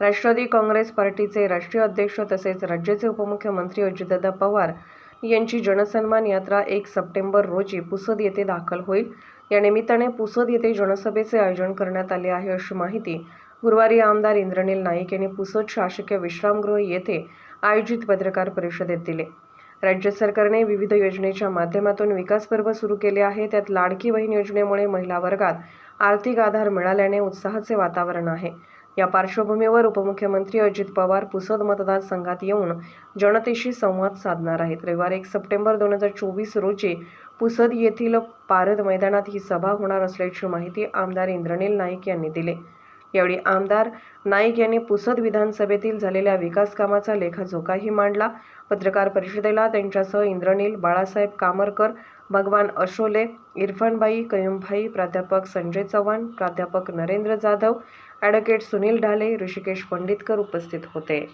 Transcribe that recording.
राष्ट्रवादी काँग्रेस पार्टीचे राष्ट्रीय अध्यक्ष तसेच राज्याचे उपमुख्यमंत्री अजितदादा पवार यांची जनसन्मान यात्रा एक सप्टेंबर रोजी पुसद येथे दाखल होईल. या निमित्ताने पुसद येथे जनसभेचे आयोजन करण्यात आले आहे अशी माहिती गुरुवारी आमदार इंद्रनील नाईक यांनी पुसद शासकीय विश्रामगृह येथे आयोजित पत्रकार परिषदेत दिले. राज्य सरकारने विविध योजनेच्या माध्यमातून विकास पर्व सुरू केले आहे. त्यात लाडकी बहीण योजनेमुळे महिला वर्गात आर्थिक आधार मिळाल्याने उत्साहाचे वातावरण आहे. या पार्श्वभूमीवर उपमुख्यमंत्री अजित पवार पुसद मतदारसंघात येऊन जनतेशी संवाद साधणार आहेत. रविवारी एक सप्टेंबर दोन हजार चोवीस रोजी पुसद येथील पारद मैदानात ही सभा होणार असल्याची माहिती आमदार इंद्रनील नाईक यांनी दिली. यावेळी आमदार नाईक यांनी पुसद विधानसभेतील झालेल्या विकास कामाचा लेखाजोखाही मांडला. पत्रकार परिषदेला त्यांच्यासह इंद्रनील बाळासाहेब कामरकर भगवान अशोले इरफानबाई कयुमभाई प्राध्यापक संजय चव्हाण प्राध्यापक नरेंद्र जाधव ॲडव्होकेट सुनील ढाले ऋषिकेश पंडितकर उपस्थित होते.